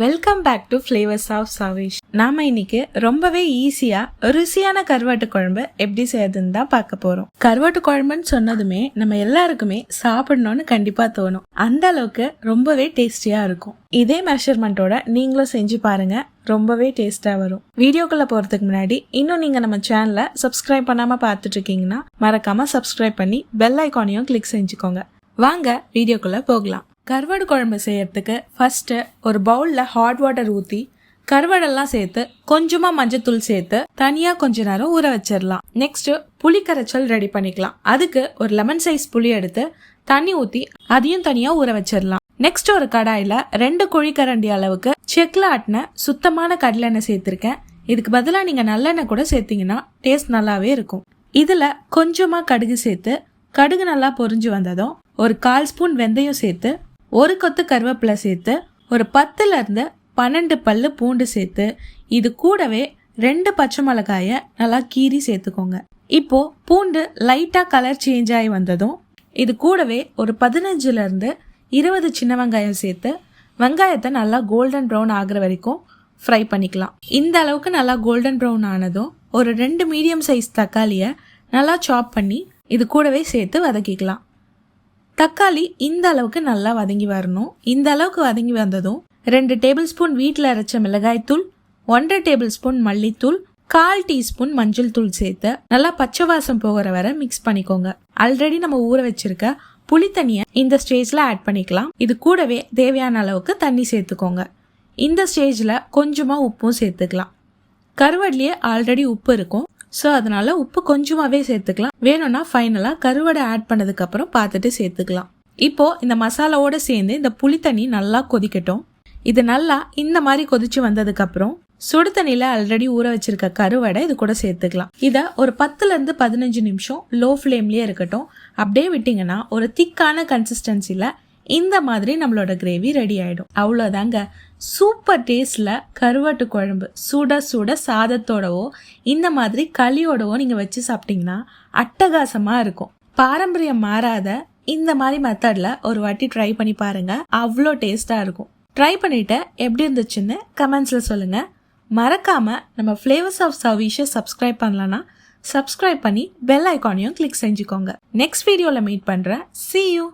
Welcome back to flavours of சவேஷ் நாம இன்னைக்கு ரொம்பவே ஈஸியா ருசியான கருவாட்டு குழம்பு எப்படி செய்யறதுன்னு தான் பார்க்க போறோம். கருவாட்டு குழம்புன்னு சொன்னதுமே நம்ம எல்லாருக்குமே சாப்பிடணும்னு கண்டிப்பா தோணும். அந்த அளவுக்கு ரொம்பவே டேஸ்டியா இருக்கும். இதே மெஷர்மெண்ட்டோட நீங்களும் செஞ்சு பாருங்க ரொம்பவே டேஸ்டா வரும். வீடியோக்குள்ள போறதுக்கு முன்னாடி இன்னும் நீங்க நம்ம சேனலை சப்ஸ்கிரைப் பண்ணாம பார்த்துட்டு இருக்கீங்கன்னா மறக்காம சப்ஸ்கிரைப் பண்ணி பெல் ஐக்கானையும் கிளிக் செஞ்சுக்கோங்க. வாங்க வீடியோக்குள்ள போகலாம். கருவாடு குழம்பு செய்யறதுக்கு ஃபர்ஸ்ட்டு ஒரு பவுலில் ஹாட் வாட்டர் ஊற்றி கருவாடெல்லாம் சேர்த்து கொஞ்சமாக மஞ்சத்தூள் சேர்த்து தனியாக கொஞ்ச நேரம் ஊற வச்சிடலாம். நெக்ஸ்ட்டு புளி கரைச்சல் ரெடி பண்ணிக்கலாம். அதுக்கு ஒரு லெமன் சைஸ் புளி எடுத்து தண்ணி ஊற்றி அதையும் தனியாக ஊற வச்சிடலாம். நெக்ஸ்ட் ஒரு கடாயில் ரெண்டு குழிக்கரண்டி அளவுக்கு செக்கில் ஆட்டின சுத்தமான கடலெண்ணெய் சேர்த்துருக்கேன். இதுக்கு பதிலாக நீங்கள் நல்லெண்ணெய் கூட சேர்த்தீங்கன்னா டேஸ்ட் நல்லாவே இருக்கும். இதில் கொஞ்சமாக கடுகு சேர்த்து கடுகு நல்லா பொரிஞ்சு வந்ததும் ஒரு கால் ஸ்பூன் வெந்தயம் சேர்த்து ஒரு கொத்து கருவேப்பிலை சேர்த்து ஒரு பத்துல இருந்து பன்னெண்டு பல்லு பூண்டு சேர்த்து இது கூடவே ரெண்டு பச்சை மிளகாய நல்லா கீறி சேர்த்துக்கோங்க. இப்போ பூண்டு லைட்டா கலர் சேஞ்ச் ஆகி வந்ததும் இது கூடவே ஒரு பதினஞ்சுல இருந்து இருபது சின்ன வெங்காயம் சேர்த்து வெங்காயத்தை நல்லா கோல்டன் ப்ரௌன் ஆகிற வரைக்கும் ஃப்ரை பண்ணிக்கலாம். இந்த அளவுக்கு நல்லா கோல்டன் ப்ரௌன் ஆனதும் ஒரு ரெண்டு மீடியம் சைஸ் தக்காளியை நல்லா சாப் பண்ணி இது கூடவே சேர்த்து வதக்கிக்கலாம். தக்காளி இந்த அளவுக்கு நல்லா வதங்கி வரணும். இந்த அளவுக்கு வதங்கி வந்ததும் ரெண்டு டேபிள் ஸ்பூன் வீட்டில் அரைச்ச மிளகாய்த்தூள் ஒன்றரை டேபிள் ஸ்பூன் மல்லித்தூள் கால் டீஸ்பூன் மஞ்சள் தூள் சேர்த்து நல்லா பச்சை வாசம் போகிற வரை மிக்ஸ் பண்ணிக்கோங்க. ஆல்ரெடி நம்ம ஊற வச்சிருக்க புளி தண்ணியை இந்த ஸ்டேஜில் ஆட் பண்ணிக்கலாம். இது கூடவே தேவையான அளவுக்கு தண்ணி சேர்த்துக்கோங்க. இந்த ஸ்டேஜில் கொஞ்சமாக உப்பும் சேர்த்துக்கலாம். கருவாட்லேயே ஆல்ரெடி உப்பு இருக்கும். ஸோ அதனால் உப்பு கொஞ்சமாகவே சேர்த்துக்கலாம். வேணும்னா ஃபைனலாக கருவடை ஆட் பண்ணதுக்கப்புறம் பார்த்துட்டு சேர்த்துக்கலாம். இப்போது இந்த மசாலாவோட சேர்ந்து இந்த புளி தண்ணி நல்லா கொதிக்கட்டும். இது நல்லா இந்த மாதிரி கொதிச்சு வந்ததுக்கப்புறம் சுடு தண்ணியில் ஆல்ரெடி ஊற வச்சிருக்க கருவடை இது கூட சேர்த்துக்கலாம். இதை ஒரு பத்துலேருந்து பதினஞ்சு நிமிஷம் லோ ஃப்ளேம்லேயே இருக்கட்டும். அப்படியே விட்டிங்கன்னா ஒரு திக்கான கன்சிஸ்டன்சியில் இந்த மாதிரி நம்மளோட கிரேவி ரெடி ஆயிடும். அவ்வளோதாங்க சூப்பர் டேஸ்ட்ல கருவாட்டு குழம்பு சுட சுட சாதத்தோடவோ இந்த மாதிரி களியோடவோ நீங்கள் வச்சு சாப்பிட்டீங்கன்னா அட்டகாசமாக இருக்கும். பாரம்பரியம் மாறாத இந்த மாதிரி மெத்தடில் ஒரு வாட்டி ட்ரை பண்ணி பாருங்க. அவ்வளோ டேஸ்ட்டாக இருக்கும். ட்ரை பண்ணிட்டு எப்படி இருந்துச்சுன்னு கமெண்ட்ஸில் சொல்லுங்கள் மறக்காமல் நம்ம ஃப்ளேவர்ஸ் ஆஃப் சர்வீஷை சப்ஸ்கிரைப் பண்ணலன்னா சப்ஸ்கிரைப் பண்ணி பெல் ஐக்கானையும் கிளிக் செஞ்சுக்கோங்க. நெக்ஸ்ட் வீடியோவில் மீட் பண்ணுறேன் சி யூ